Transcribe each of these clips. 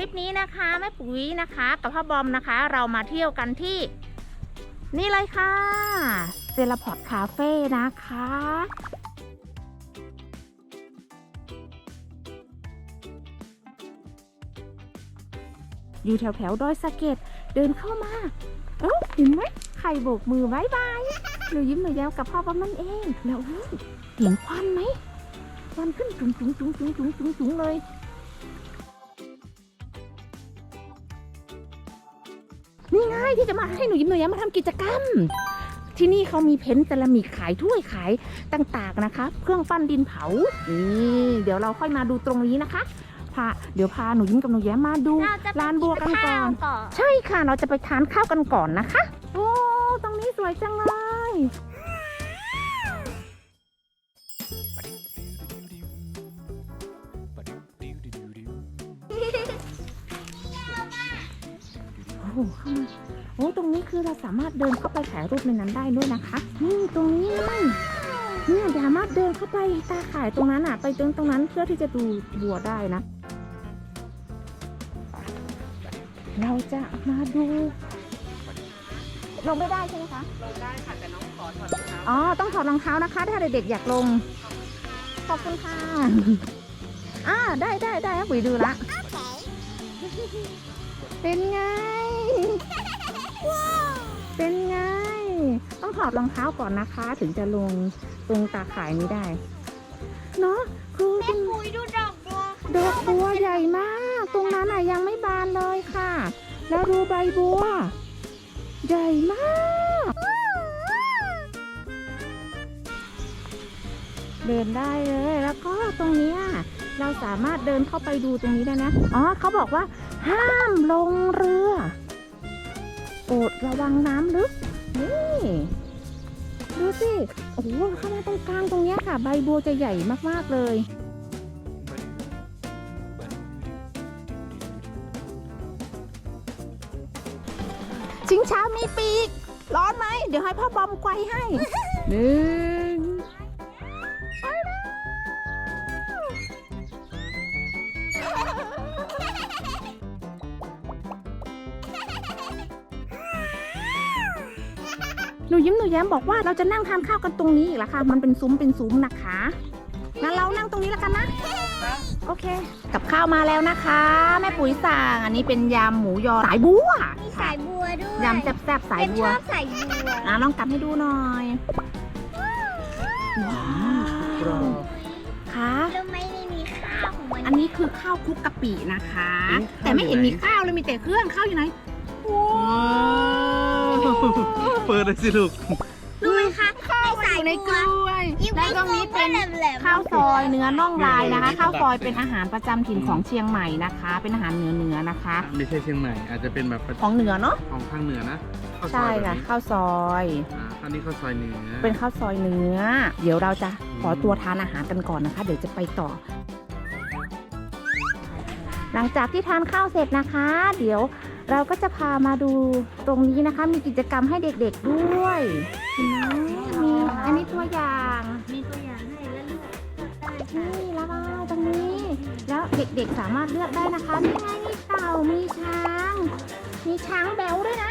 คลิปนี้นะคะแม่ปุ๋ยนะคะกับพ่อบอมนะคะ เรามาเที่ยวกันที่ นี่เลยค่ะเซลพอร์ตคาเฟ่นะคะอยู่แถวแถวดอยสะเก็ดเดินเข้ามาเอ้าเห็นไหมใครโบกมือบายบายหนูยิ้มหนูแย้มกับพ่อบอมนั่นเอง แล้วเฮ้ยเห็นควันไหมควันขึ้นจุ๋งจุ๋งจุ๋งจุ๋งจุ๋งจุ๋งจุ๋งเลย นี่ไงที่จะมาให้หนูยิ้มหนูแย้มมาทำกิจกรรม ที่นี่เขามีเพ้นท์เซรามิกขายถ้วยขายต่างๆนะคะ เครื่องปั้นดินเผานี่เดี๋ยวเราค่อยมาดูตรงนี้นะคะพาเดี๋ยวพาหนูยิ้มกับหนูแย้มมาดูเราจะไปลานบัวกันก่อนข้าวก่อน ใช่ค่ะเราจะไปทานข้าวกันก่อนนะคะ โอ้ตรงนี้สวยจังเลย โอ้โหเข้ามาโอ้ตรงนี้ คือเราสามารถเดินเข้าไปถ่ายรูปในนั้นได้ด้วยนะคะ นี่ตรงนี้เลยเนี่ยสามารถเดินเข้าไปตาข่ายตรงนั้นอะไปตรงตรงนั้นเพื่อที่จะดูบัวได้นะ เราจะมาดูลงไม่ได้ใช่ไหมคะ ลงได้ค่ะแต่น้องขอถอดรองเท้า อ๋อ ต้องถอดรองเท้านะคะ ถ้าเด็กๆอยากลง ขอบคุณค่ะอ่าได้ได้ได้ปุ๋ยดูละ เป็นไง เป็นไง ต้องถอดรองเท้าก่อนนะคะ ถึงจะลงตรงตาข่ายนี้ได้ เนาะคือตรงปุยดูดอกบัวดอกบัวใหญ่มาก ตรงนั้นอะยังไม่บานเลยค่ะ แล้วดูใบบัว ใหญ่มาก เดินได้เลย แล้วก็ตรงนี้เราสามารถเดินเข้าไปดูตรงนี้ได้นะ อ๋อเขาบอกว่า ห้ามลงเรือ โปรดระวังน้ำลึก นี่ ดูสิ โอ้โหเข้ามาตรงกลางตรงเนี้ยค่ะ ใบบัวจะใหญ่มาก ๆ เลย ชิงช้ามีปีก ร้อนไหม เดี๋ยวให้พ่อบอมไกวให้หนึ่ หนูยิ้มหนูแย้มบอกว่าเราจะนั่งทานข้าวกันตรงนี้อีกแล้วค่ะ มันเป็นซุ้มเป็นซุ้มนะคะงั้นเรานั่งตรงนี้แล้วกันนะ โอเค กับข้าวมาแล้วนะคะ แม่ปุ๋ยสั่งอันนี้เป็นยำหมูยอสายบัวมีสายบัวด้วยยำแซ่บๆสายเป็นบัชวอบสายบัวอะลองกลับให้ดูหน่อยว้าวค่ะแล้วไม่ได้มีข้าวของมันอันนี้คือข้าวคลุกกะปินะคะ แต่ไม่เห็นมีข้าวเลยมีแต่เครื่องข้าวอยู่ไหน เปิดเลยสิลูก รู้ไหมคะข้าวสายในบักวล้วยยิ่งแล้วตรงนี้เป็นแหลมๆข้าวซอยเนื้อน่องลายนะคะ ข้าวซอยเป็นอาหารประจำถิ่นของเชียงใหม่นะคะ เป็นอาหารเหนือเหนือๆนะคะ ไม่ใช่เชียงใหม่อาจจะเป็นแบบของเหนือเนาะ ของทางเหนือนะข้าวซใช่อยแบบค่ะนี้ข้าวซอย อ่าอันนี้ข้าวซอยเนื้อเป็นข้าวซอยเนื้อ เดี๋ยวเราจะขอตัวทานอาหารกันก่อนนะคะ เดี๋ยวจะไปต่อ หลังจากที่ทานข้าวเสร็จนะคะ เดี๋ยว เราก็จะพามาดูตรงนี้นะคะ มีกิจกรรมให้เด็กๆด้วยเห็นไหมมีอันนี้ตัวอย่างมีตัวอย่างให้แล้วเลือกได้นี่ล้วมาตรงนี้ แล้วเด็กๆสามารถเลือกได้นะคะนี่ไงมีเต่ามีช้าง มีช้างแบวด้วยนะ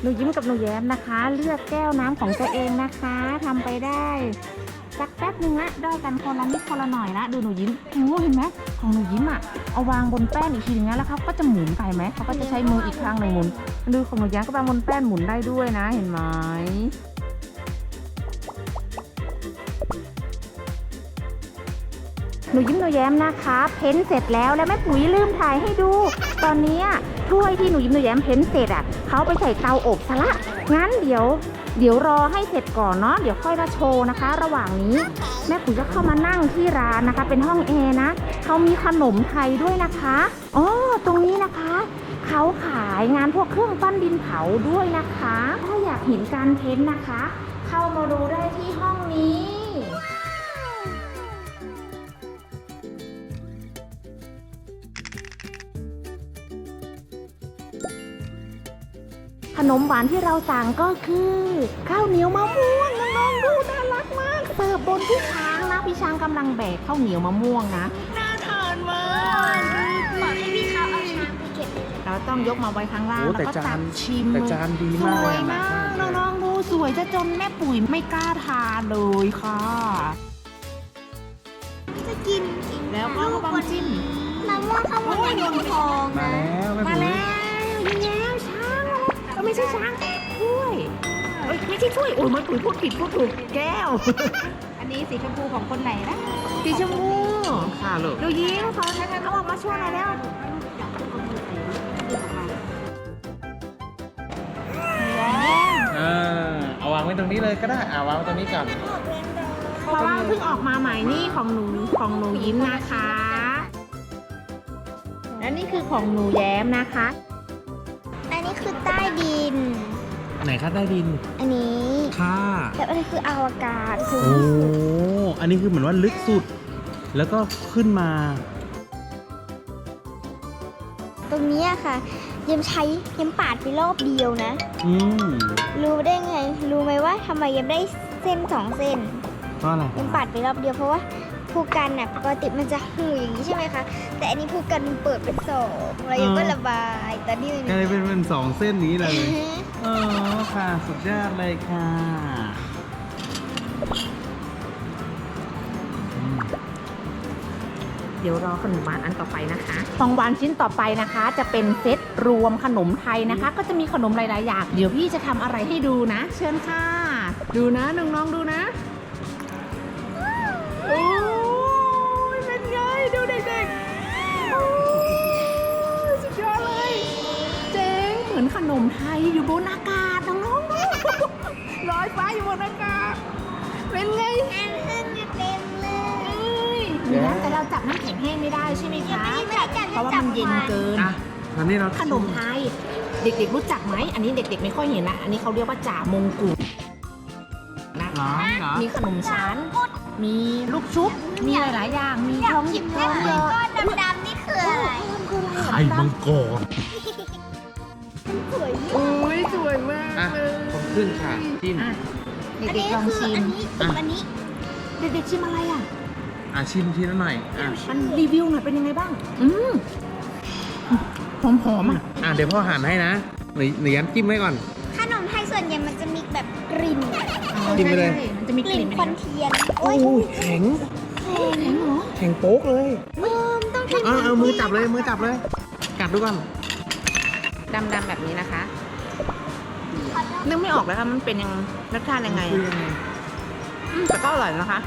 หนูยิ้มกับหนูแย้มนะคะ เลือกแก้วน้ำของตัวเองนะคะทำไปได้ สักแป๊บนึงละได้กันคนละนิดคนละหน่อยละดูหนูยิ้มโอ้เห็นไหมของหนูยิ้มอะเอาวางบนแป้นอีกทีนึงนะแล้วเขาก็จะหมุนไปไหมเขาก็จะใช้มืออีกข้างหนึ่งหมุนดูของหนูแย้มก็วางบนแป้นหมุนได้ด้วยนะ เห็นไหมหนูยิ้มหนูแย้มนะคะ เพ้นเสร็จแล้วแล้วแม่ปุ๋ยลืมถ่ายให้ดู ตอนนี้ถ้วยที่หนูยิ้มหนูแย้มเพ้นเสร็จอะเขาไปใส่เตาอบซะละงั้นเดี๋ยว เดี๋ยวรอให้เสร็จก่อนเนาะเดี๋ยวค่อยมาโชว์นะคะ ระหว่างนี้แม่ปุ๋ยก็เข้ามานั่งที่ร้านนะคะ เป็นห้องแอร์นะเขามีขนมไทยด้วยนะคะอ๋อตรงนี้นะคะเขาขายงานพวกเครื่องปั้นดินเผาด้วยนะคะ ถ้าอยากเห็นการเพ้นนะคะ เข้ามาดูได้ที่ห้องนี้ นมหวานที่เราสั่งก็คือ ข้าวเหนียวมะม่วงน้องๆดูน่ารักมากใสสิร์ฟบนพี่ช้างนะพี่ช้างกำลังแบกข้าวเหนียวมะม่วงนะ น่าทานมากบอกให้พี่เขาเอาชามไปเก็บเราต้องยกมาไว้ข้างล่างโอ้แล้วแต่ก็จาตันกชิมแต่จานดีสมากวยเลยนะมากน้องๆดูสวยจะจนแม่ปุ๋ยไม่กล้าทานเลยค่ะ จะกินแล้วก็มะม่วงจิ้ม มะม่วงข้าวโพดนมทองมานะแล้วแม่มาปุ๋ยแล้วแล้วช้างก็ ไม่ใช่ช้างถ้วยเอ้ยไม่ใช่ถ้วยโอ้ยมันปุ๋ยพูดผิดพูดถูกแก้ว อันนี้สีชมพูของคนไหนนะสีชมพูค่าลูกดูยิ้มเขาเอาออกมาช่วยหน่อยแล้วเออเอาวางไว้ตรงนี้เลยก็ได้อ่าวางไว้ตรงนี้ก่อนเพราะว่าเพิ่งออกมาใหม่นี่ของหนูของหนูยิ้มนะคะ และนี่คือของหนูแย้มนะคะอันนี้ คือใต้ดิน ไหนคะได้ดิน อันนี้ค่ะแล้วอันนี้คืออวกาศสูงโอ้ที่สุดอันนี้คือเหมือนว่าลึกสุด แล้วก็ขึ้นมา ตรงเนี้ยค่ะยังใช้ยังปาดไปรอบเดียวนะ อืมรู้ได้ไง รู้ไหมว่าทำไมยังได้เส้นสองเส้นเพราะอะไรยังปาดไปรอบเดียวเพราะว่า ภูกันน่ะปกติมันจะหูอย่างนี้ใช่ไหมคะ แต่อันนี้ภูกันมันเปิดเป็นสองเรายังก็ระบายแต่นี่มันกลายเป็นเป็นสองเส้นนี้เลยเออค่ะสุดยอดเลยค่ะอืมเดี๋ยวรอขนมหวานอันต่อไปนะคะของหวานชิ้นต่อไปนะคะ จะเป็นเซตรวมขนมไทยนะคะ ก็จะมีขนมหลายๆอย่าง เดี๋ยวพี่จะทำอะไรให้ดูนะ เชิญค่ะ ดูนะน้องๆดูนะโนขนมไทยอยู่บนอากาศน้องๆดูลอยฟ้าอยู่บนอากาศ เป็นไงอันขึ้นอยู่เต็มเลยเดี๋ยวนะแต่เราจับน้ำแข็งแห้งไม่ได้ใช่ไหมยังคะไม่ได้จับเพราะว่ามันเย็นเกินอะตอนนี้เราขนมไทย เด็กๆรู้จักไหม อันนี้เด็กๆไม่ค่อยเห็นนะ อันนี้เขาเรียกว่าจ่ามงกุฎนะเหรอคะเหรอมีขนมชั้น มีลูกชุบ มีหลายๆอย่าง มีอยาทกองหหยิยิบบทได้องไหหมยอดก้อนดำๆนี่คืออะไรคืออะไรไข่มังกรสวยโอ้ย สวยมากอะเลยผมครึ่งค่ะจิ้ม อะอันเด็กนี้ๆลองคือชิอัมนนี้กับอันนี้เด็กๆชิมอะไรอะอะชิมทีละหน่อยอะมันรีวิวหน่อยเป็นยังไงบ้าง อืมหอมๆอะอะเดี๋ยวพ่อหั่นให้นะหนูหนูย้ำจิ้มไว้ก่อน ขนมไทยส่วนใหญ่มันจะมีแบบกลิ่นจิ้มไปเลย ใช่ๆมันจะมีกกลิ่ลิ่นนควันเทียนโอ้โอ้ยยแข็งแข็งเหรอแข็งโป๊กเลยเออมันต้องเอาเอามือจับเลยมือจับเลยกัดดูก่อนดำๆแบบนี้นะคะ นึกไม่ออกแล้วค่ะมันเป็นยังรสชาติยังไงคือยังไงอืมแต่ก็อร่อยนะคะ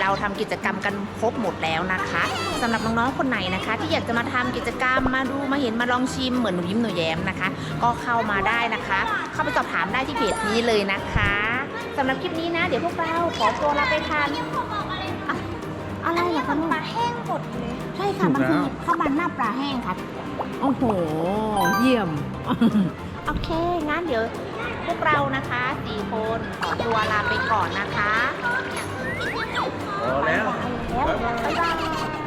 เราทำกิจกรรมกันครบหมดแล้วนะคะสำหรับน้องๆคนไหนนะคะ ที่อยากจะมาทำกิจกรรมมาดูมาเห็นมาลองชิมเหมือนหนูยิ้มหนูแย้มนะคะ ก็เข้ามาได้นะคะ เข้าไปสอบถามได้ที่เพจนี้เลยนะคะสำหรับคลิปนี้นะ เดี๋ยวพวกเราขอตัวลาไปทานอะอะไรเหรอคะปลาแห้งหมดเลยใช่ค่ะมันคือข้าวมันหน้าปลาแห้งค่ะ โอ้โห เยี่ยม โอเค งั้นเดี๋ยว พวกเรานะคะสี่คนขอตัวลาไปก่อนนะคะพอแล้วแล้วบ๊ายบาย